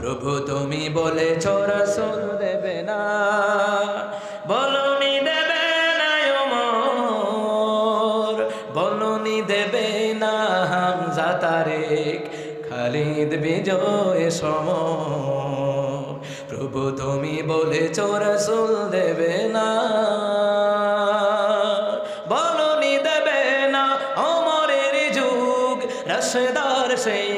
প্রভু, তুমি বলেছ রসুল দেবে না। বলনি দেবে না ওমর বলনি দেবে না হামজা তারেক, খালিদ বিজয় সম প্রভু, তুমি বলেছ রসুল দেবে না। বলনি দেবে না অমরের যুগ, রসদার সেই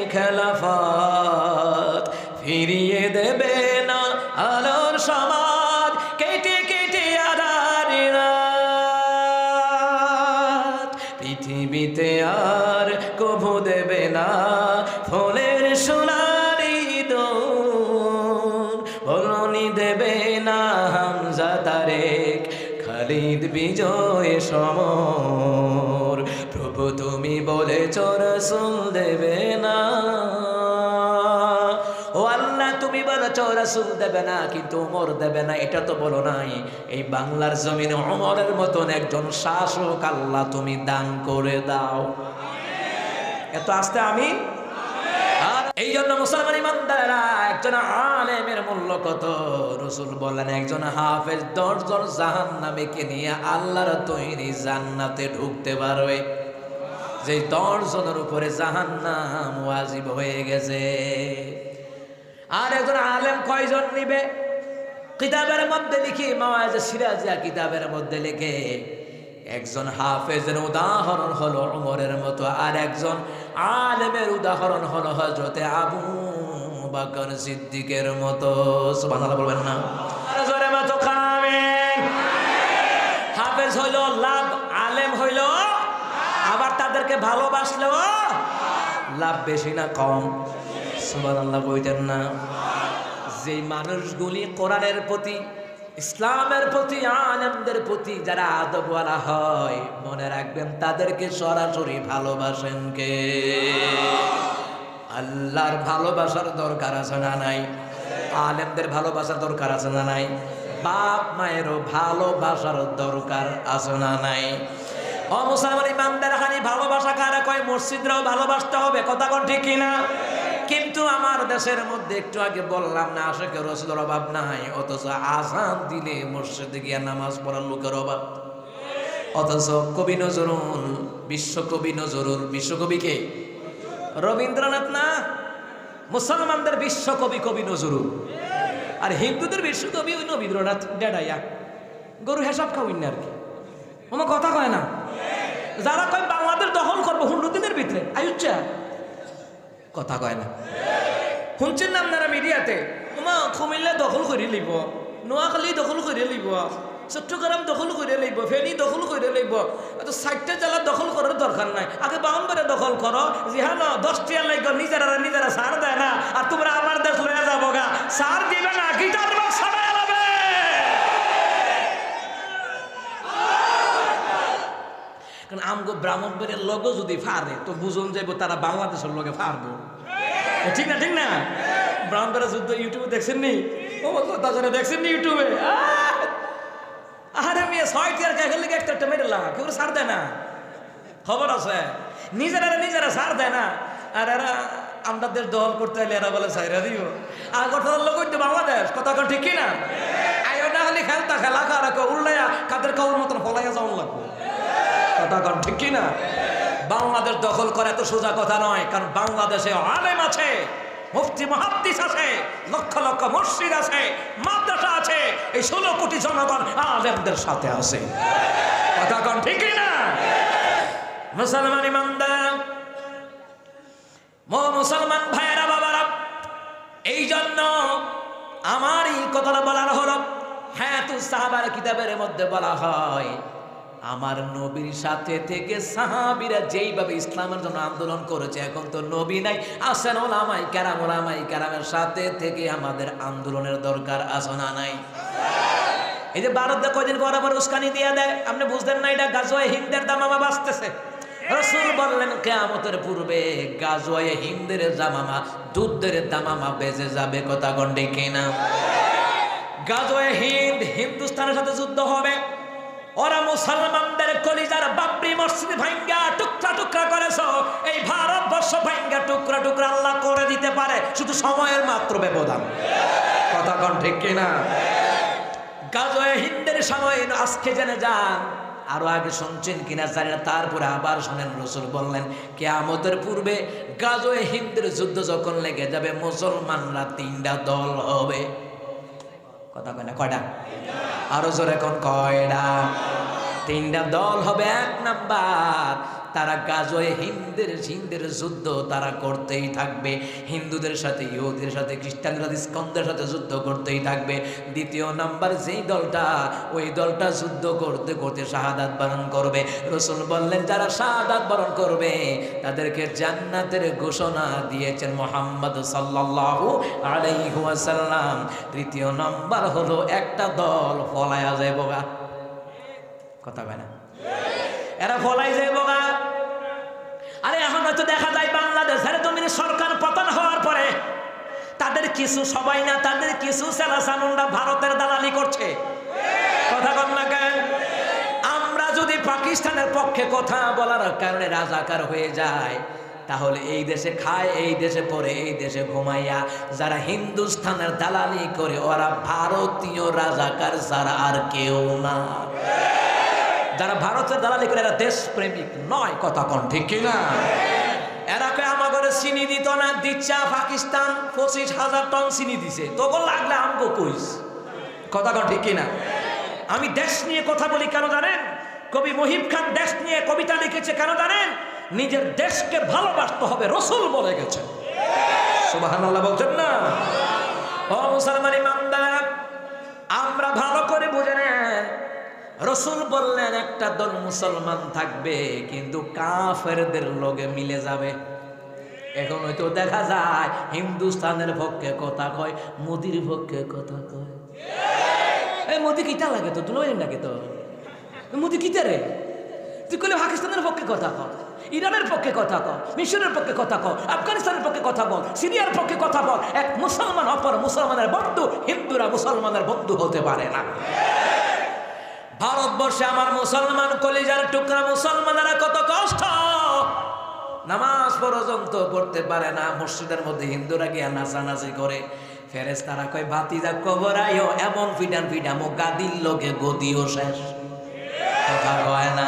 বিজয় সমর। প্রভু তুমি বলেছ, রসুল দেবে না। ও আল্লাহ, তুমি বলেছ, রসুল দেবে না, কিন্তু ওমর দেবে না, এটা তো বলো নাই। এই বাংলার জমিনে অমরের মতন একজন শাসক আল্লাহ তুমি দান করে দাও। এত আসতে আমি এই জন্য মুসলমান ইমানদারেরা একজন আলেমের মূল্য কত? রসুল বললেন, একজন হাফেজ দশজন জাহান নামীকে নিয়ে আল্লাহর তৈরি জান্নাতে ঢুকতে পারবে। যে দশজনের উপরে জাহান নাম ওয়াজিব হয়ে গেছে। আর একজন আলেম কয়জন নিবে? কিতাবের মধ্যে লিখি মাওয়াজ সিরাজিয়া কিতাবের মধ্যে লিখে, একজন হাফেজের উদাহরণ হলো উমরের মতো, আর একজন আলেমের উদাহরণ হলো হজরতে আবু বাকর সিদ্দিকের মতো। সুবহানাল্লাহ বলবেন না। জোরে হাফেজ লাভ আবার তাদেরকে লাভ বেশি না কম? না। যে মানুষগুলি কোরআনের প্রতি ইসলামের প্রতি আনন্দের প্রতি যারা আদবওয়ালা হয়, মনে রাখবেন তাদেরকে সরাসরি ভালোবাসেন কে? আল্লাহর ভালোবাসার দরকার আছে না নাই? আলেমদের ভালোবাসার দরকার আছে না নাই? বাপ মায়েরও ভালোবাসার দরকার আছে না নাই? ও মুসলমান ইমানদার, হানি ভালোবাসা কারা কয়? মসজিদরাও ভালোবাসতে হবে, কথা কোন ঠিক কিনা? কিন্তু আমার দেশের মধ্যে একটু আগে বললাম না আশেকে রসুলের অভাব নাই, অথচ আসান দিলে মসজিদে গিয়া নামাজ পড়ার লোকের অভাব। অথচ কবি নজরুল, বিশ্বকবি নজরুল, বিশ্বকবি কে? রবীন্দ্রনাথ না? মুসলমানদের বিশ্বকবি কবি নজরুল। আর হিন্দুদের বিশ্বকবি ওই রবীন্দ্রনাথ ডেডাইয়া। গরু হেসাব খাওয়াই না আর কি? আমার কথা কয় না? যারা কয় বাংলাদেশ দখল করব, হুন্ডুদিনের ভিতরে আয়ুচ্ছা কথা কয় না। শুনছেন না আপনারা মিডিয়াতে? তোমার কুমিল্লা দখল করে লিব, নোয়াখালী দখল করে লিব, চট্টগ্রাম দখল করে লইব ফেনী দখল করে লইব এত ষাটটা জেলা দখল করার দরকার নাই। আগে বাউন্ডারে দখল করো যে হ্যাঁ না দশটিয়া লাগবে নিজেরা নিজেরা সার দেয় না আর তোমরা আমার দেশ লয়ে যাব গা সার দিবে না গিটার বক্স সবাই এলাবে কারণ আমগো ব্রাহ্মণবাড়ির লোকও যদি ফারে তো বুঝন যাইব তারা বাংলাদেশের লোকে ফারবো ঠিক না ঠিক না? ব্রাহ্মণবাড়ির যুদ্ধ ইউটিউবে দেখছেন নি? ও কথা করে দেখছেন নি ইউটিউবে! আরে মেয়ে, ছয় টিয়ার কে গেলে একটা মেরে লাগ কেউ সার দেয় না। খবর আছে? নিজেরা নিজেরা সার দেয় না। আর এরা আমরা দেশ দখল করতে হলে এরা বলে, সাইরা দিব আর গঠনের লোক বাংলাদেশ, কথা কন ঠিক না? আয়ো না হলে খেলতা খেলা খারা উল্লাইয়া কাদের কাউর মতন ফলাইয়া যাওয়ার লাগবে। কথা কন, ঠিক কি না বাংলাদেশ দখল করা এত সোজা কথা নয়, কারণ বাংলাদেশে আলেম আছে, মুফতি, মহাদ্দিস আছে, লক্ষ লক্ষ মসজিদ আছে, মাদ্রাসা আছে, এই ষোলো কোটি জনগণ আলেমদের সাথে আছে। কথা কন, ঠিক কি না মুসলমান ইমানদার মো মুসলমান ভাইয়েরা, বাবারা এই জন্য আমার এই কথাটা বলার হলো হ্যাঁ তো সাহাবার কিতাবের মধ্যে বলা হয়। আমার নবীর সাথে থেকে সাহাবিরা যেইভাবে ইসলামের জন্য আন্দোলন করেছে, এখন তো নবী নাই। আসেন ওলামাই ক্যারাম ওলামাই ক্যারামের সাথে থেকে আমাদের আন্দোলনের দরকার আছে না নাই? এই যে ভারত কয়দিন পর আবার উস্কানি দিয়ে দেয়, আপনি বুঝতেন না এটা গাজোয় হিন্দের দামামা বাঁচতেছে? রসুল বললেন, কেয়ামতের পূর্বে গাজোয়ে হিন্দের জামামা দুধের দামামা বেজে যাবে, কথা গন্ডে কিনা? গাজোয়ে হিন্দ, হিন্দুস্তানের সাথে যুদ্ধ হবে। ওরা মুসলমানদের কলিজার বাবরি মসজিদ ভাঙ্গা টুকরা টুকরা করেছ। এই ভারতবর্ষ ভাঙ্গা টুকরা টুকরা আল্লাহ করে দিতে পারে। শুধু সময়ের মাত্র ব্যবধান। কথা কন ঠিক কিনা? গাজয়ে হিন্দের সময় আজকে জেনে যান। আরও আগে শুনছেন কিনা জানি না, তারপরে আবার শোনেন রসুল বললেন, কেয়ামতের পূর্বে গাজয়ে হিন্দের যুদ্ধ যখন লেগে যাবে, মুসলমানরা তিনটা দল হবে। কথা কয় কয়টা আরও জোরে কোন কয়টা তিনটা দল হবে এক নাম্বার। তারা গাজয়ে হিন্দের হিন্দের যুদ্ধ তারা করতেই থাকবে। হিন্দুদের সাথে ইহুদের সাথে খ্রিস্টানরা স্কন্দের সাথে যুদ্ধ করতেই থাকবে। দ্বিতীয় নাম্বার, যেই দলটা, ওই দলটা যুদ্ধ করতে করতে শাহাদাত বরণ করবে। রসুল বললেন, যারা শাহাদাত বরণ করবে, তাদেরকে জান্নাতের ঘোষণা দিয়েছেন মোহাম্মদ সাল্লাল্লাহু আলাইহি ওয়াসাল্লাম। তৃতীয় নাম্বার হলো, একটা দল ফলায়া যায় বোগা কথা কয় না? এরা ফলাই যায় বোগা আরে এখন হয়তো দেখা যায় বাংলাদেশের জমিনে সরকার পতন হওয়ার পরে তাদের কিছু সবাই না, তাদের কিছু সেলাসানুনরা ভারতের দালালি করছে। কথা কম না কেন? আমরা যদি পাকিস্তানের পক্ষে কথা বলার কারণে রাজাকার হয়ে যায় তাহলে এই দেশে খায়, এই দেশে পড়ে, এই দেশে ঘুমাইয়া যারা হিন্দুস্তানের দালালি করে, ওরা ভারতীয় রাজাকার ছাড়া আর কেউ না। যারা ভারতের দালালি করে, এরা দেশপ্রেমিক নয়, কথা কোন ঠিক কিনা? এরাকে আমাদের চিনি দিত না, দিচ্ছা, পাকিস্তান পঁচিশ হাজার টন চিনি দিছে। তখন লাগলে আমগো কইস। কথা কোন ঠিক কিনা? আমি দেশ নিয়ে কথা বলি কেন জানেন? কবি মহিব খান দেশ নিয়ে কবিতা লিখেছে কেন জানেন? নিজের দেশকে ভালোবাসতে হবে, রসুল বলে গেছে সুবহানাল্লাহ বলছেন না? ও মুসলমান ইমানদার, আমরা ভালো করে বুঝে নেন রসুল বললেন, একটা দল মুসলমান থাকবে, কিন্তু কাফেরদের লগে মিলে যাবে। এখন হয়তো দেখা যায়, হিন্দুস্তানের পক্ষে কথা কয়, মোদির পক্ষে কথা কয়। এই মোদি কিটা লাগে তো? তুলো লাগে তো? মোদি কিটা রে? তুই কলে পাকিস্তানের পক্ষে কথা কর ইরানের পক্ষে কথা কর মিশরের পক্ষে কথা কর আফগানিস্তানের পক্ষে কথা বল, সিরিয়ার পক্ষে কথা বল। এক মুসলমান অপর মুসলমানের বন্ধু, হিন্দুরা মুসলমানের বন্ধু হতে পারে না। ভারতবর্ষে আমার মুসলমান কলিজার টুকরা মুসলমানেরা কত কষ্ট। নামাজ পর্যন্ত পড়তে পারে না, মসজিদের মধ্যে হিন্দুরা গিয়া নাচানাচি করে। ফেরেস তারা কয়, ভাতিজা, কবর আইও, এমন ফিডান ফিডামো গাদির লোকে গদিও শেষ। কথা কয় না।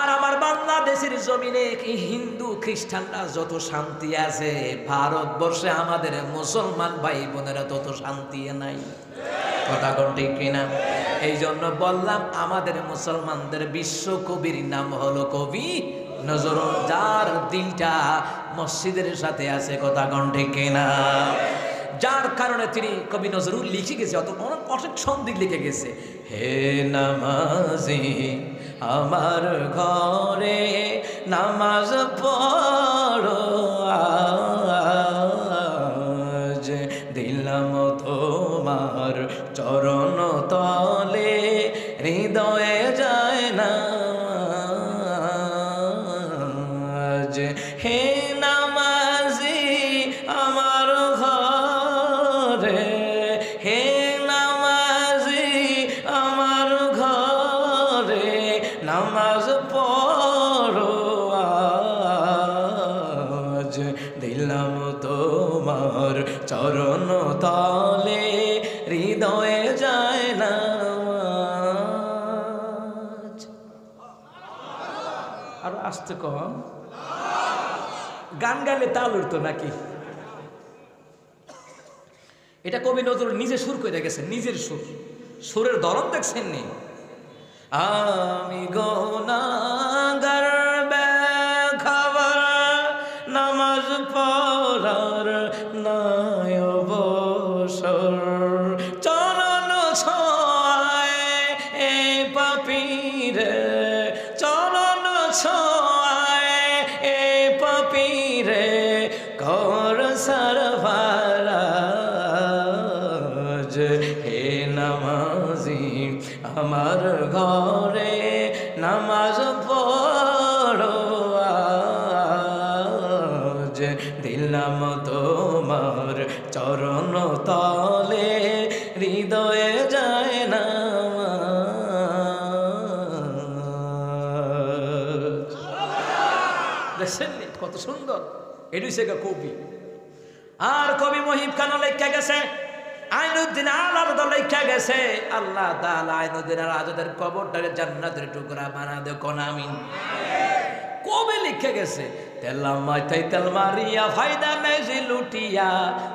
আর আমার বাংলাদেশের জমিনে হিন্দু খ্রিস্টানরা যত শান্তি আছে, ভারতবর্ষে আমাদের মুসলমান ভাই বোনেরা তত শান্তি নাই। কথা ঠিক কিনা? এই জন্য বললাম, আমাদের মুসলমানদের বিশ্ব কবির নাম হলো কবি নজরুল, যার দিলটা মসজিদের সাথে আছে, কথা ঠিক কিনা? যার কারণে তিনি কবি নজরুল লিখে গেছে, অত অনেক অনেক সন্দিক লিখে গেছে। হে নামাজি, আমার ঘরে নামাজ পড়ো কম গান গাইলে তাল উঠতো নাকি? এটা কবি নজরুল নিজে সুর করে গেছেন, নিজের সুর। সুরের দরদ দেখছেন নি আমি খাবার এটি সে কবি। আর কবি মহিব খান লেখা গেছে আইনুদ্দিন আলার লেখা গেছে, আল্লাহ তাআলা আইনুদ্দিন আজাদের কবরটাকে জান্নাতের টুকরা বানা দে কোনামিন কবে লিখে গেছে, তেল মাথায় তেল মারিয়া ফায়দা নাই লুটিয়া,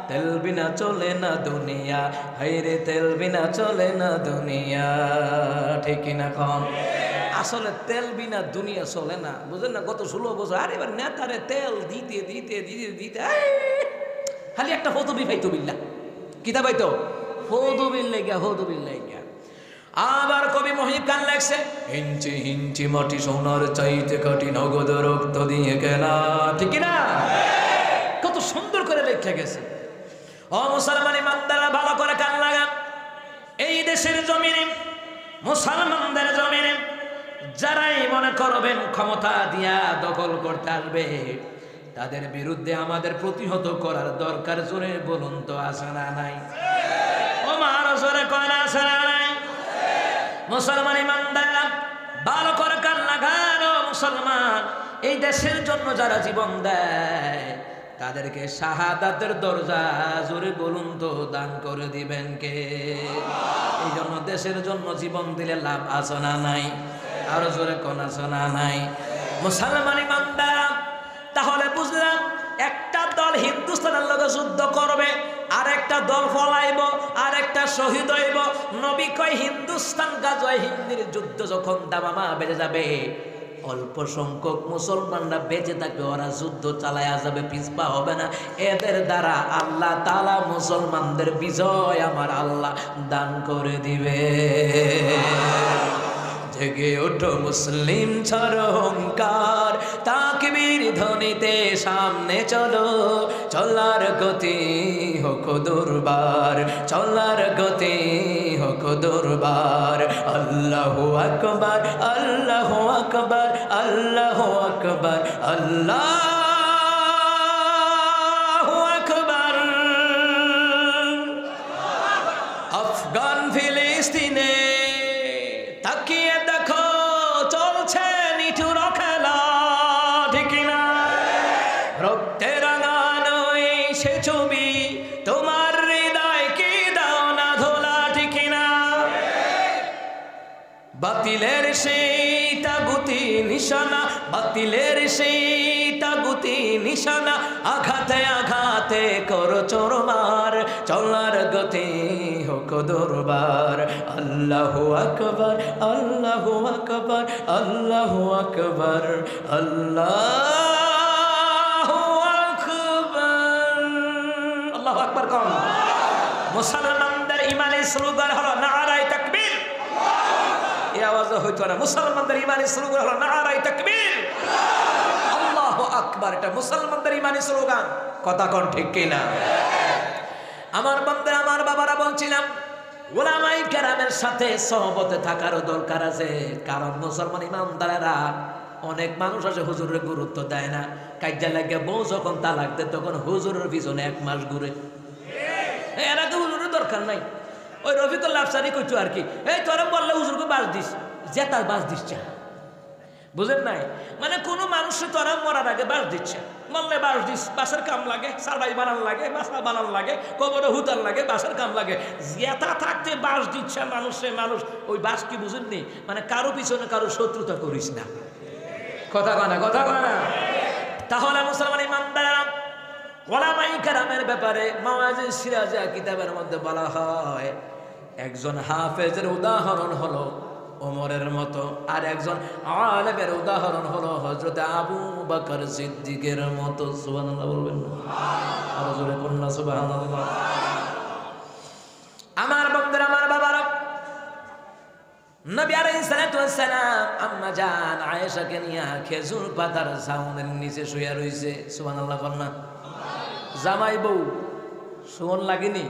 তেল বিনা চলে না দুনিয়া, হাইরে তেল বিনা চলে না দুনিয়া, ঠিক না কম আসলে তেল বিনা দুনিয়া চলে না। বুঝলেন না গত ষোলো বছর। আরে এবার নেতারে তেল দিতে দিতে দিতে দিতে খালি একটা ফতুবি পাইতো বিল্লা কিতা পাইতো? ফতুবিল লেগা ফতুবিল লেগা আবার কবি মহিব খান লেখছে, হিঞ্চি হিঞ্চি মাটি সোনার চাইতে কাটি নগদ রক্ত দিয়ে কেনা ঠিক না কত সুন্দর করে লেখা গেছে। ও মুসলমান ইমানদারা ভালো করে কান লাগান। এই দেশের জমিনে, মুসলমানদের জমিনে যারাই মনে করবেন ক্ষমতা দিয়া দখল করতে আসবে, তাদের বিরুদ্ধে আমাদের প্রতিহত করার দরকার, জোরে বলুন তো না নাই? ও মার জোরে কয়না না নাই? মুসলমান ইমানদার, ভালো করে কান লাগান মুসলমান। এই দেশের জন্য যারা জীবন দেয়, তাদেরকে শাহাদাতের দরজা, জোরে বলুন তো, দান করে দিবেন কে? এই জন্য দেশের জন্য জীবন দিলে লাভ আসনা নাই? আরও জোরে কোন আসনা নাই। মুসলমান ইমানদার, তাহলে বুঝলাম একটা দল হিন্দুস্তানের লগে যুদ্ধ করবে আর একটা দল ফলাইব আর একটা শহীদ হইব। নবী কয়, হিন্দুস্তান গাজয় হিন্দির যুদ্ধ যখন দামামা বেড়ে যাবে, অল্প সংখ্যক মুসলমানরা বেঁচে থাকবে, ওরা যুদ্ধ চালায়া যাবে, পিছপা হবে না। এদের দ্বারা আল্লাহ তালা মুসলমানদের বিজয় আমার আল্লাহ দান করে দিবে। জেগে ওঠো মুসলিম অহংকার তাকবীর ধ্বনিতে সামনে চলো, চলার গতি হোক দুর্বার, চলার গতি হোক দুর্বার। আল্লাহ আকবার আল্লাহ আকবার আল্লাহ আকবার, আল্লাহ আফগান ফিলিস্তিনে সেই তাগুতি নিশানা, বাতিলের সেই তাগুতি নিশানা, আঘাতে আঘাতে করো চোরমার চলার গতি হোক দরবার। আল্লাহ আকবার আল্লাহ আকবার আল্লাহ আকবার আল্লাহ আকবার। আল্লাহ আকবার কম। মুসলমানদের ইমানের স্লোগান হলো এই আওয়াজও হইতো না। মুসলমানদের ইমানি স্লোগান হলো নারাই তাকবীর। আল্লাহু আকবার, এটা মুসলমানদের ইমানি স্লোগান। কথা কোন ঠিক কিনা? আমার বন্ধুরা, আমার বাবারা বলছিলাম ওলামাই কেরামের সাথে সহবতে থাকারও দরকার আছে। কারণ মুসলমান ইমানদারেরা, অনেক মানুষ আছে হুজুরের গুরুত্ব দেয় না। কাজ্যা লাগে বউ যখন তালাক দেয়, তখন হুজুরের পিছনে এক মাস ঘুরে। এরা তো হুজুরের দরকার নাই। ওই রফিকুল লাফসারি কইতো আর কি। এই তোরা বললে হুজুরকে বাস দিস। জেতার বাস দিচ্ছে। বুঝেন নাই? মানে কোনো মানুষ তোরা মরার আগে বাস দিচ্ছে। মরলে বাস দিস, বাসের কাম লাগে সারবাই বানান লাগে, বাসা বানান লাগে, কবরে হুতার লাগে, বাসের কাম লাগে। জেতা থাকতে বাস দিচ্ছে মানুষে, মানুষ, ওই বাস কি বুঝেননি মানে কারও পিছনে কারও শত্রুতা করিস না। কথা কয় না, কথা কয় না। তাহলে মুসলমান ইমানদার ওলামাই কারামের ব্যাপারে মাওয়াজে সিরাজা কিতাবের মধ্যে বলা হয়, একজন হাফেজের উদাহরণ হলো ওমরের মতো, আর একজন আলেমের উদাহরণ হলো হজরত আবু বকর সিদ্দিকের মতো। সুবহানাল্লাহ বলবেন আরও জোরে কন্যা সুবহানাল্লাহ। আমার বন্ধুরা, আমার বাবারা, নবী আলাইহিস সালাতু ওয়াস সালাম আম্মা জান আয়েশাকে নিয়ে খেজুর পাতার ছাউনের নিচে শুয়ে রইছে। সুবহানাল্লাহ কন্যা জামাই বউ শোন লাগেনি।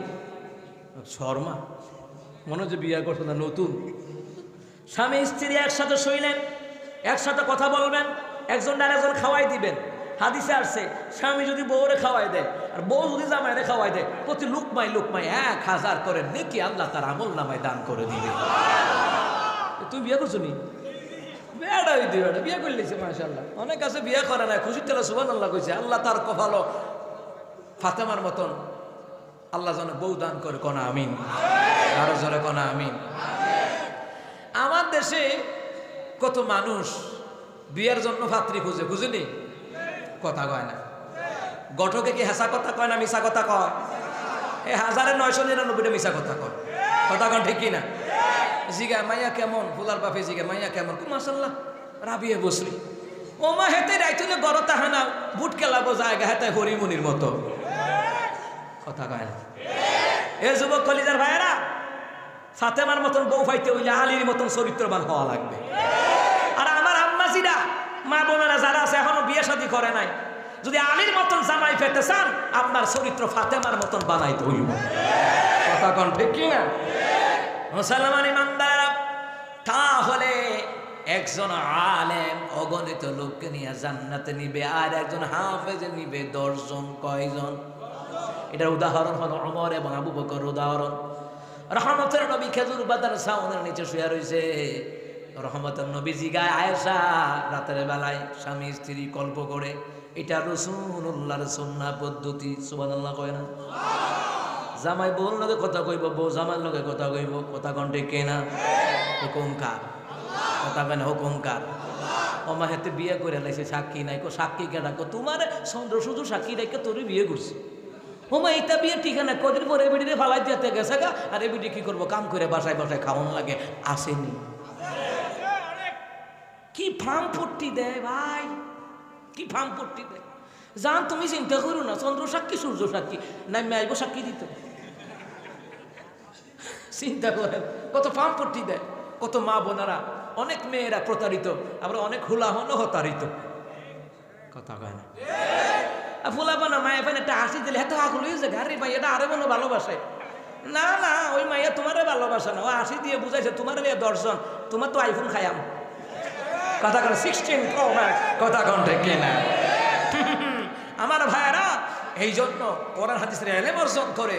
শর্মা মনে হচ্ছে বিয়ে করছ না, নতুন। স্বামী, স্ত্রী একসাথে শুইলেন, একসাথে কথা বলবেন, একজন আর একজন খাওয়াই দিবেন। হাদিসে আসছে, স্বামী যদি বউরে খাওয়াই দেয়, আর বউ যদি জামাইরে খাওয়াই দেয়, প্রতি লুকমাই লুকমাই এক হাজার করে নেকি আল্লাহ তার আমল নামায় দান করে দিবে। তুই বিয়ে করছ নি? বিয়ে করলিছে মাশাল্লাহ অনেক আছে বিয়ে করে না খুশি তেলা সুবান আল্লাহ কইছে, আল্লাহ তার কপালো ফাতেমার মতন আল্লাহ যেন বউ দান করে, কনা আমিন। আরও জোরে কনা আমিন। আমার দেশে কত মানুষ বিয়ের জন্য ভাতৃ খুঁজে খুঁজেনি কথা কয় না। গঠকে কি হেসা কথা কয় না মিশা কথা কয়? এ হাজারে নয়শো নিরানব্বইটা মিশা কথা কয়। কথা কন ঠিক না জিগা, মাইয়া কেমন? ফুলার বাপে জিগা, মাইয়া কেমন? মাসাল্লাহ রাবিয়ে বসলি। ও মা হেতে রাইতুলে তাহা না বুট কেলাবো জায়গা হেতে হরিমুনির মতো। কথা কয় না। এ যুবক কলিজার ভাইয়েরা, ফাতেমার মতন বউ পাইতে হইলে আলীর মতন চরিত্রবান হওয়া লাগবে। আর আমার আম্মাজিরা, মা বোনেরা যারা আছে, এখনও বিয়ে শাদী করে নাই। যদি আলীর মতন জামাই পেতে চান, আপনার চরিত্র ফাতেমার মতন বানাইতে হইব। কথা কন ঠিক কি না মুসলমান ইমানদারেরা, তাহলে একজন আলেম, অগণিত লোককে নিয়ে জান্নাতে নিবে, আর একজন হাফেজে নিবে, দশজন, কয়জন? এটার উদাহরণ হলো অমর এবং আবু বকর উদাহরণ। রহমতের নবী খেজুর বাদার সাউনের নিচে শুয়ে রয়েছে রহমতের নবী জিগায় আয়েশা, রাতের বেলায় স্বামী, স্ত্রী কল্প করে, এটা রসুল্লাহর সন্না পদ্ধতি, সুবহানাল্লাহ কয় না? জামাই বউর লগে কথা কইব, বউ জামার লগে কথা কইব, কথা কণ্ঠে কেনা? হুকুম কার? কথা কেন হুকুম কার? অমা হাতে বিয়ে করে লাইছে, সাক্ষী নাই। কো সাক্ষী কেনা কো তোমার চন্দ্র শুধু সাক্ষী রেখে তোরই বিয়ে করছি। হোমা এটা বিয়ে ঠিকানা কদিন পরে এবিডিরে ফালাই দিতে গেছে গা। আর এবিডি কি করব? কাম করে বাসায় বাসায় খাওয়ান লাগে। আসেনি। কি ফার্ম পট্টি দেয় ভাই? কি ফার্ম পট্টি দেয়? জান, তুমি চিন্তা করো না, চন্দ্র সাক্ষী, সূর্য সাক্ষী। নাই আইব সাক্ষী দিত। চিন্তা করেন, কত ফার্ম পট্টি দেয়। কত মা বোনারা, অনেক মেয়েরা প্রতারিত, আবার অনেক হুলাহনও হতারিত। কথা কয় না? ফুলাবা না মায়ের পানে একটা হাসি দিলে এত আকুল হয়েছে গাড়ি ভাই, এটা আরে মনে ভালোবাসে। না না, ওই মাইয়া তোমারে ভালোবাসে না, ও হাসি দিয়ে বুঝাইছে, তোমার দর্শন, তোমার তো আইফোন খায়াম কথা কন সিক্সটিন প্রো ম্যাক্স কথা কন, ঠিক না আমার ভাইয়েরা এই জন্য কোরআন হাদিসের এলেম অর্জন করে,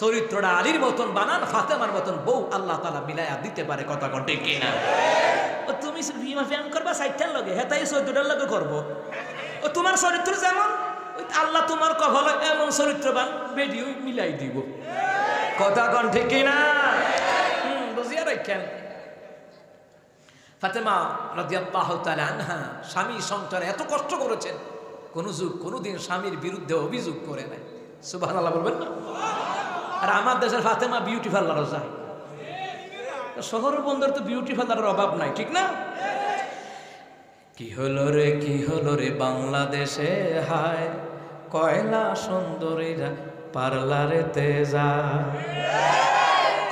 চরিত্রটা আলীর মতন বানান, ফাতেমার মতন বউ আল্লাহ তালা মিলাইয়া দিতে পারে, কথা কন, ঠিক না ও, তুমি ফ্যান করবা সাইটটার লগে? হেতাই চৈদ্যটার লগে করব। ও, তোমার চরিত্র যেমন আল্লাহ তোমার কপাল এমন চরিত্রবান, বেডিও মিলাই দিব। কথা কন ঠিক না বুঝিয়া রাখেন। ফাতেমা রাদিয়াল্লাহু তাআলা আনহা স্বামী সংসারে এত কষ্ট করেছেন, কোন যুগ কোনোদিন স্বামীর বিরুদ্ধে অভিযোগ করে নাই। সুবহানাল্লাহ বলবেন না? আর আমার দেশের ফাতেমা বিউটি পার্লারও যায়। শহর বন্দর তো বিউটি পার্লারের অভাব নাই, ঠিক না? কি হলো রে, কি হলো রে বাংলাদেশে? হায়, কয়লা সুন্দরীরা পার্লারেতে যায়।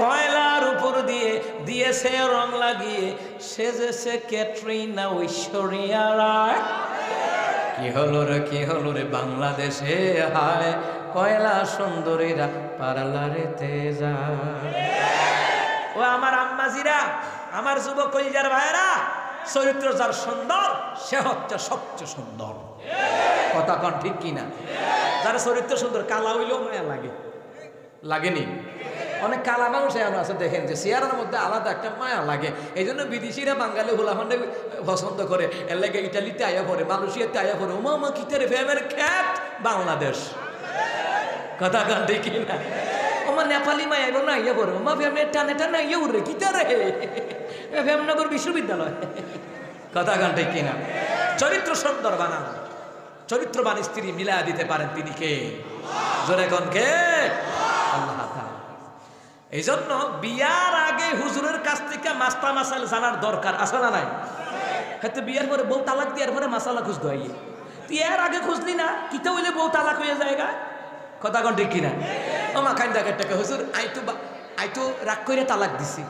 কয়লার উপর দিয়ে দিয়েছে রং লাগিয়ে, সেজেছে ক্যাটরিনা ঐশ্বরিয়া রায়। কি হলো রে, কি হলো রে বাংলাদেশে? হায়, কয়লা সুন্দরীরা পার্লারেতে যায়। ও আমার আম্মাজিরা, আমার যুবক কলিজার ভাইয়েরা চরিত্র যার সুন্দর, সে হচ্ছে সবচেয়ে সুন্দর। কথা কন ঠিক কিনা? যার চরিত্র সুন্দর, কালা হইলেও মায়া লাগে। লাগেনি? অনেক কালা মানুষ এমন আছে, দেখেন যে চেয়ারের মধ্যে আলাদা একটা মায়া লাগে। এই জন্য বিদেশিরা বাঙালি হোলাফান্ডে পছন্দ করে। এর লাগে ইটালিতে আয়া পড়ে, মালয়েশিয়াতে আয়া পড়ে। ওমা মা কিতারে ফেমের খ্যাত বাংলাদেশ। কথা কান দেখি না ওমা নেপালি মায়া এবার না ইয়ে পড়ে। ওমা ফেমের টানে টানে ইয়ে উড়ে কিতারে ফেমনগর বিশ্ববিদ্যালয়। কথা গান ঠিক কিনা? চরিত্র সুন্দর বানান। চরিত্রবান স্ত্রী মিলা দিতে পারেন তিনি কে? জোরে কোন কে? আল্লাহ। এই জন্য বিয়ার আগে হুজুরের কাছ থেকে মাস্তা মাসাল জানার দরকার, আছে না নাই? হয়তো বিয়ার পরে বউ তালাক দেওয়ার পরে মাসালা খুঁজতে হয়। তুই এর আগে খুঁজলি না, কিতে হইলে বউ তালাক হয়ে যায়গা কথা কোন ঠিক কিনা? ও মা খাইন দেখে টাকা হুজুর আই তো বা- আই রাগ করে তালাক দিছি।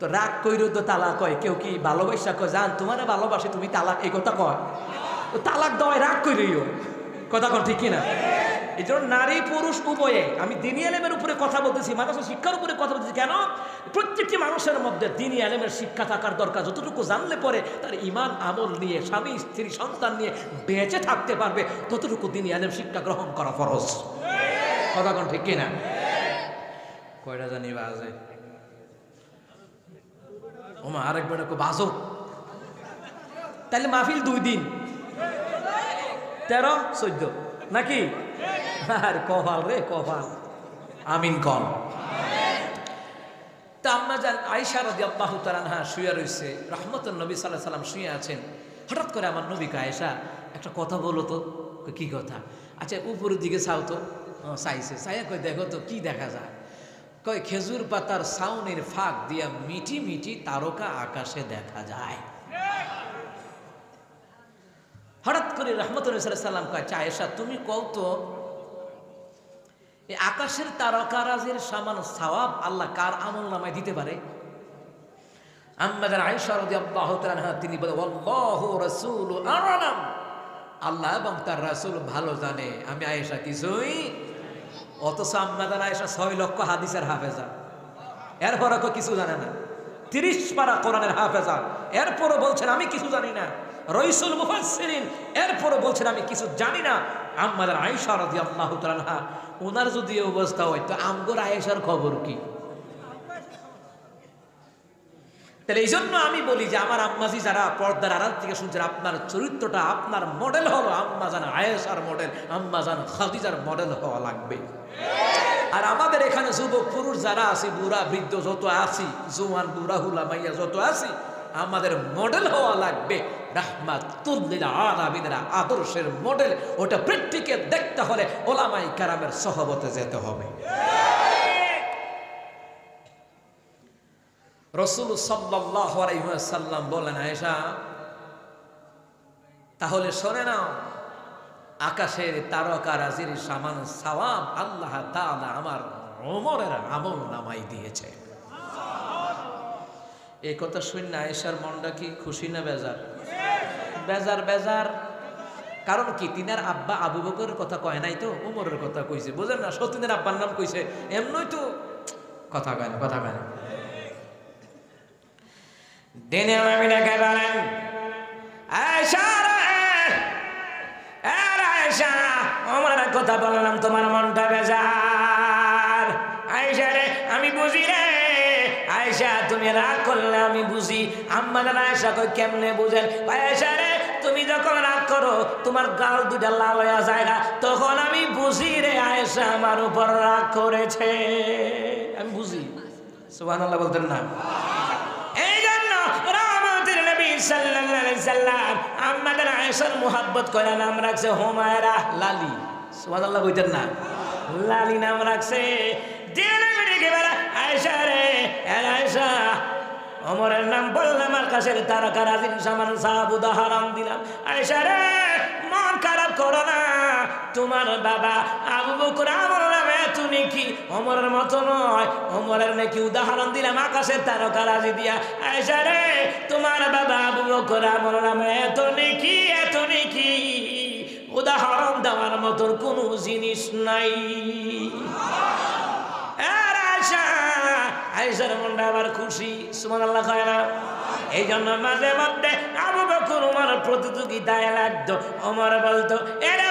তো রাগ কইরো তো তালাক কয় কেউ কি ভালোবাসা কয়, জান, তোমার ভালোবাসে, তুমি তালাক এই কথা কয়। তো তালাক দেওয়ায় রাগ কইরিও কথা কন ঠিক কিনা? এই জন্য নারী পুরুষ উভয়ে, আমি দিনী আলেমের উপরে কথা বলতেছি, মানুষের শিক্ষার উপরে কথা বলতেছি। কেন? প্রত্যেকটি মানুষের মধ্যে দিনী আলেমের শিক্ষা থাকার দরকার। যতটুকু জানলে পরে তার ইমান আমল নিয়ে, স্বামী, স্ত্রী, সন্তান নিয়ে বেঁচে থাকতে পারবে, ততটুকু দিনী আলেম শিক্ষা গ্রহণ করা ফরজ। কথা কন ঠিক কিনা? কয়টা জানি বাজে? ওমা আরেকবার একটু বাজো তাহলে মাহফিল দুই দিন। তেরো, চোদ্দ। নাকি? আর কপাল রে, কপাল। আমিন কন। তা আম্মা যান আইসা রদি আব্বাহ তালানহা শুয়ে রয়েছে রহমতুল নবী সাল্লাহ সাল্লাম শুয়ে আছেন। হঠাৎ করে আমার নবীকে আয়েশা, একটা কথা বলো তো। কি কথা? আচ্ছা উপরের দিকে চাও তো? চাইছে। চাইয়া কই দেখো তো, কি দেখা যায়? কয়, খেজুর পাতার সাউনের ফাঁক দিয়া মিটি মিটি তারকা আকাশে দেখা যায়। হঠাৎ করে রহমতুল্লাহ সাল্লাম কয় আয়েশা তুমি কও তো আকাশের তারকারাজের সামান সওয়াব আল্লাহ কার আমল নামায় দিতে পারে? আম্মাদার আয়েশা তিনি বলে আল্লাহ এবং তার রাসূল ভালো জানে। আমি আয়েশা কিছুই অথচ আম্মাদার আয়েশা ছয় লক্ষ হাদিসের হাফেজা। এরপর কিছু জানে না। তিরিশ পারা কোরআনের হাফেজা। এরপরও বলছেন, আমি কিছু জানি না। রইসুল মুফাসসিরিন এরপরও বলছেন, আমি কিছু জানি না। আমাদের আয়েশা রাদিয়াল্লাহু তাআলা ওনার যদি অবস্থা হয়, তো আমগর আয়েশার খবর কি? তাহলে এই জন্য আমি বলি যে আমার আম্মাজি যারা পর্দার আড়াল থেকে শুনছেন, আপনার চরিত্রটা আপনার মডেল হলো আম্মা জান আয়েশার মডেল আম্মা জান খাদিজার মডেল হওয়া লাগবে। আর আমাদের এখানে যুবক, পুরুষ যারা আছি, বুড়া, বৃদ্ধ যত আছি, জোয়ান, বুড়া, হুলা, মাইয়া যত আছি, আমাদের মডেল হওয়া লাগবে। রাহমাতুল্লিল আদর্শের মডেল ওটা প্র্যাকটিকে দেখতে হলে ওলামাই কারামের সহবতে যেতে হবে। রসুল সাল্লাহ বলেন, আয়েশা, তাহলে শোনে নাও, আকাশের তারকারাজির সামান সাওয়াব আল্লাহ তাআলা আমার ওমরের আমল নামাই দিয়েছে। এই কথা শুনে আয়েশার মনটা কি খুশি না বেজার? বেজার বেজার। কারণ কি, তিনার আব্বা আবু বকরের কথা কয় নাই তো উমরের কথা কইছে। বুঝেন না, সতীনের আব্বার নাম কইছে। এমনই তো। কথা কয় না, কথা কয় না। দিনে আমি ডেকে বলেন আমার কথা বললাম, তোমার মনটা বেজার। আয়েশা রে, আমি বুঝি রে। আয়েশা, তুমি রাগ করলে আমি বুঝি। আম্মা জান আয়েশা কই কেমনে বুঝেন? আয়েশা রে, তুমি যখন রাগ করো, তোমার গাল দুটা লাল হয়ে যায় না, তখন আমি বুঝি রে আয়সা আমার উপর রাগ করেছে। আমি বুঝি। সুবহানাল্লাহ বলতেন না এই জন্য রহমতের নবী সাল্লাল্লাহু আয়েশার মুহাব্বত করে নাম রাখছে হুমায়রা লালি। না। লালি নাম রাখছে। আয়েশা রে অমরের নাম বললাম আকাশের তারকা রাজিন সামান সাহাব উদাহরণ দিলাম। আয়েশা রে, মন খারাপ করো না। তোমার বাবা আবু বকর আমর তুমি কি অমরের মতো নয়? অমরের নাকি উদাহরণ দিলাম আকাশের তারকা রাজি দিয়া। আয়েশা রে, তোমার বাবা আবু বকর আমর নামে এত নেকি এত নেকি। উদাহরণ দেওয়ার মতন কোনো জিনিস নাই। আয়েশার মনটা আবার খুশি সুমান আল্লাহ কয় না? এই জন্য মাঝে মধ্যে আবু বকর উমর প্রতিযোগিতায় লাগতো। অমর বলতো, এরে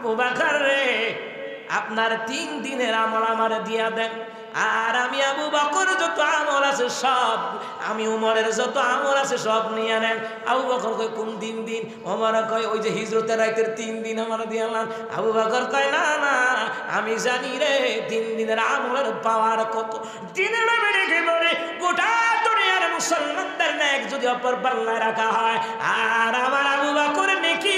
আবু বাকার রে, আপনার তিন দিনের আমল আমার দিয়া দেন। আর আমি আবু বকর যত আমল আছে সব, আমি উমরের যত আমল আছে সব নিয়ে নেন। আবু বকর কয়, কোন দিন দিন? ওমর কয়, ওই যে হিজরতের রাইতের তিন দিন আমার দিয়ে আনলাম আবু বকর কয়, না না, আমি জানি রে, তিন দিনের আমলের পাওয়ার কত। দিনের গোটা দুনিয়ার মুসলমানদের নেক যদি অপর পাল্লায় রাখা হয়, আর আমার আবু বকর নেকি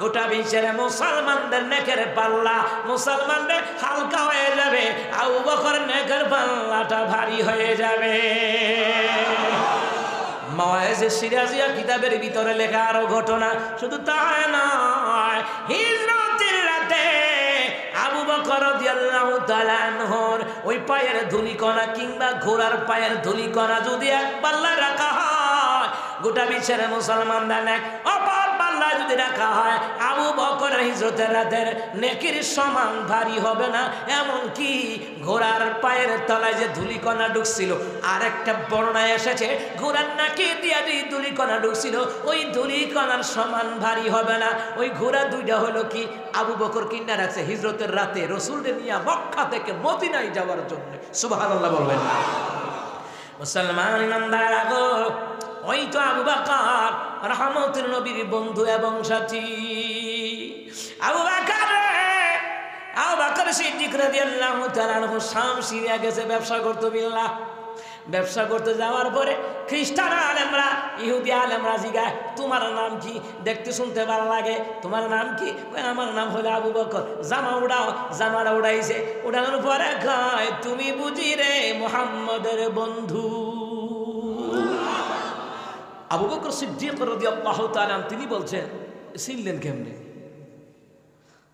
গোটা বিশ্বের মুসলমানদের নেকের পাল্লা, মুসলমানদের হালকা হয়ে যাবে, আবু বকর নেকের পাল্লাটা ভারী হয়ে যাবে। মাওয়াজে সিরাজিয়া কিতাবের ভিতরে লেখা আরও ঘটনা, শুধু তাই নয় হিজরতের রাতে আবু বকর রাদিয়াল্লাহু তাআলা আনহুর ওই পায়ের ধুলিকণা কিংবা ঘোড়ার পায়ের ধুলিকণা যদি এক পাল্লা রাখা হয়, গোটা বিশ্বের মুসলমানদের এক অপর যদি রাখা হয়, আবু বকর হিজরতের রাতের নেকির সমান ভারী হবে না। এমন কি ঘোড়ার পায়ের তলায় যে ধুলিকণা ঢুকছিল আর একটা বর্ণায় এসেছে, ঘোড়ার নাকি দিয়া ধুলিকণা ঢুকছিল, ওই ধুলিকণার সমান ভারী হবে না। ওই ঘোড়া দুইটা হলো কি, আবু বকর কিনা রাখছে হিজরতের রাতে রসুলকে নিয়ে মক্কা থেকে মদিনায় যাওয়ার জন্য। সুবহানাল্লাহ বলবেন মুসলমান ইমানদার ওই তো আবু বাকার। রহমতুল নবীর বন্ধু এবং সাথী। আবু বাকার সিরিয়া গেছে, ব্যবসা করতে বিল্লাহ। ব্যবসা করতে যাওয়ার পরে খ্রিস্টান আলেমরা, ইহুদি আলেমরা জিগায়, তোমার নাম কি? দেখতে শুনতে ভালো লাগে। তোমার নাম কি? আমার নাম হলো আবু বকর। জামা উড়াও, জামাটা উড়াইছে। উড়ানোর পরে কয়, তুমি বুঝি রে মোহাম্মদের বন্ধু। আবু বকর সিদ্দিক রাদিয়াল্লাহু তাআলা তিনি বলছেন চিনলেন কেমনে?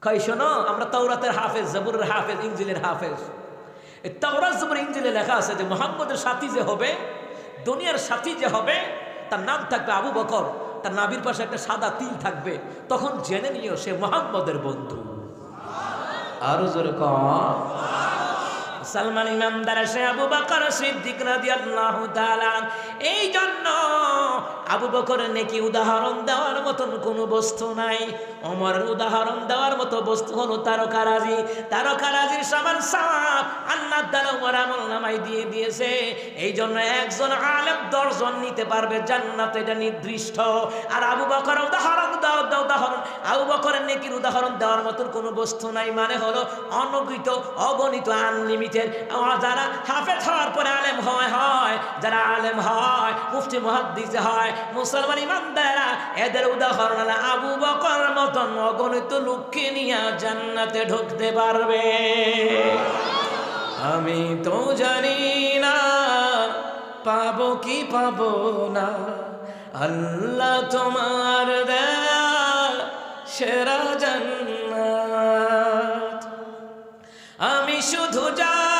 কই শোনো, আমরা তাওরাতের হাফেজ, জবুরের হাফেজ ইঞ্জিলের হাফেজ। এই তাওরাত, জবুর ইঞ্জিলে লেখা আছে যে মোহাম্মদের সাথী যে হবে, দুনিয়ার সাথী যে হবে, তার নাম থাকবে আবু বকর। তার নাবির পাশে একটা সাদা তিল থাকবে। তখন জেনে নিও সে মোহাম্মদের বন্ধু। আরও জোরে কম সালমান ইমামদার সে আবু বকর সিদ্দিক রাদিয়াল্লাহু তাআলা এই জন্য আবু বকরের নেকি উদাহরণ দেওয়ার মতন কোনো বস্তু নাই। ওমরের উদাহরণ দেওয়ার মতো বস্তু হলো তারকারাজি তারকারাজির সমান সাপ আল্লাহ তাআলা ওমর আমল নামাই দিয়ে দিয়েছে। এই জন্য একজন আলেম দশজন নিতে পারবে, জান্নাত এটা নির্দিষ্ট। আর আবু বকর উদাহরণ দাও উদাহরণ। আবু বকরের নেকির উদাহরণ দেওয়ার মতন কোনো বস্তু নাই মানে হলো অনগিত অগণিত আনলিমিটেড যারা হাফেজ হওয়ার পরে আলেম হয় হয়, যারা আলেম হয়, মুফতি হয়, মুসলমান ইমানদারা এদের উদাহরণ হলো আবু বকর মতন অগণিত লোককে নিয়ে জান্নাতে ঢুকতে পারবে। আমি তো জানি না, পাবো কি পাবো না। আল্লাহ তোমার সেরা জান্নাত। আমি শুধু জানি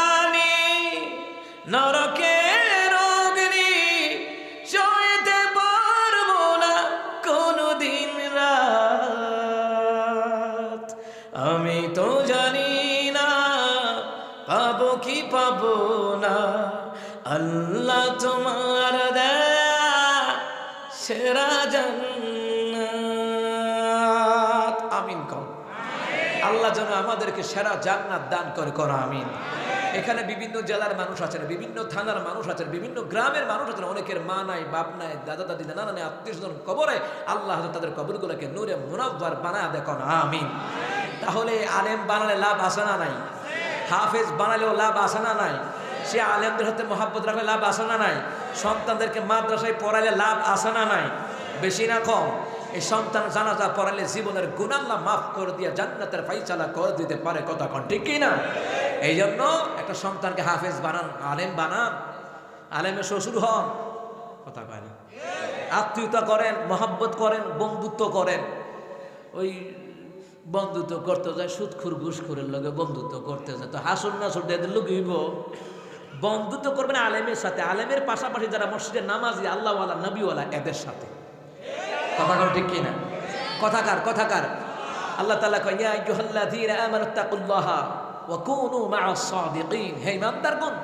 নরকের অগ্নি সইতে পারব না কোনদিন রাত। আমি তো জানি না পাবো কি পাবো না। আল্লাহ তোমার দেয়া, সেরা জান্নাত। আমিন কম আল্লাহ যেন আমাদেরকে সেরা জান্নাত দান করে, করো, আমিন। এখানে বিভিন্ন জেলার মানুষ আছেন, বিভিন্ন থানার মানুষ আছেন, বিভিন্ন গ্রামের মানুষ আছেন। অনেকের মা নাই, বাপ নাই, দাদা, দাদি, নানা নাই আত্মীয় স্বজন কবরে আল্লাহ তাদের কবরগুলোকে নূরে মুনাব্বার বানায় দেখুন। আমিন। তাহলে আলেম বানালে লাভ আসে না নাই? হাফেজ বানালেও লাভ আসে না নাই? সে আলেমদের হাতে মহাব্বত রাখলে লাভ আসে না নাই? সন্তানদেরকে মাদ্রাসায় পড়াইলে লাভ আসে না নাই? বেশি না কম? এই সন্তান জানাজা পড়ালে জীবনের গুণাল্লা মাফ করে দিয়ে জান্নাতের ফাইসালা করে দিতে পারে কথা কন, ঠিক কি না? এই জন্য একটা সন্তানকে হাফেজ বানান, আলেম বানান। আলেমের শ্বশুর হন। কথা কয় না? আত্মীয়তা করেন, মহাব্বত করেন, বন্ধুত্ব করেন। ওই বন্ধুত্ব করতে যায়, সুদখুর ঘুষখুরের লগে বন্ধুত্ব করতে যায়। তো হাসুন না শুনতে এদের লুকিব। বন্ধুত্ব করবেন আলেমের সাথে। আলেমের পাশাপাশি যারা মসজিদের নামাজি, আল্লাহওয়ালা, নবীওয়ালা, এদের সাথে। কথা কন ঠিক কিনা? কথাকার কথাকার আল্লাহ তালা কয়, ইয়া আইয়ুহাল্লাযীনা আমানু তাকুল্লাহা ওয়া কুনু মা'আস সাদিকিন। হে ইমানদারগণ,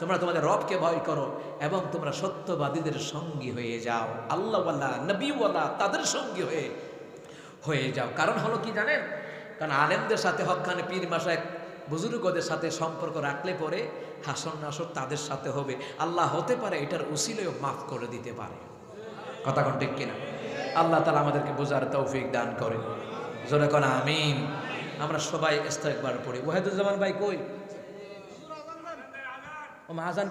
তোমরা তোমাদের রবকে ভয় করো এবং তোমরা সত্যবাদীদের সঙ্গী হয়ে যাও। আল্লাহওয়ালা নবীওয়ালা তাদের সঙ্গী হয়ে হয়ে যাও। কারণ হলো কি জানেন? কারণ আলেমদের সাথে হকানে পীর মাসায় বুজুর্গদের সাথে সম্পর্ক রাখলে পরে হাসন নাসর তাদের সাথে হবে। আল্লাহ হতে পারে এটার উসিলেও মাফ করে দিতে পারে। কথা ঠিক কিনা? আল্লাহ তালা আমাদেরকে বোঝার তৌফিক দান করে। জোরে কোন, আমিন। আমরা সবাই ইস্তেকবার পড়ি। ওয়াহিদুজ্জামান ভাই কই? ও মাহাজান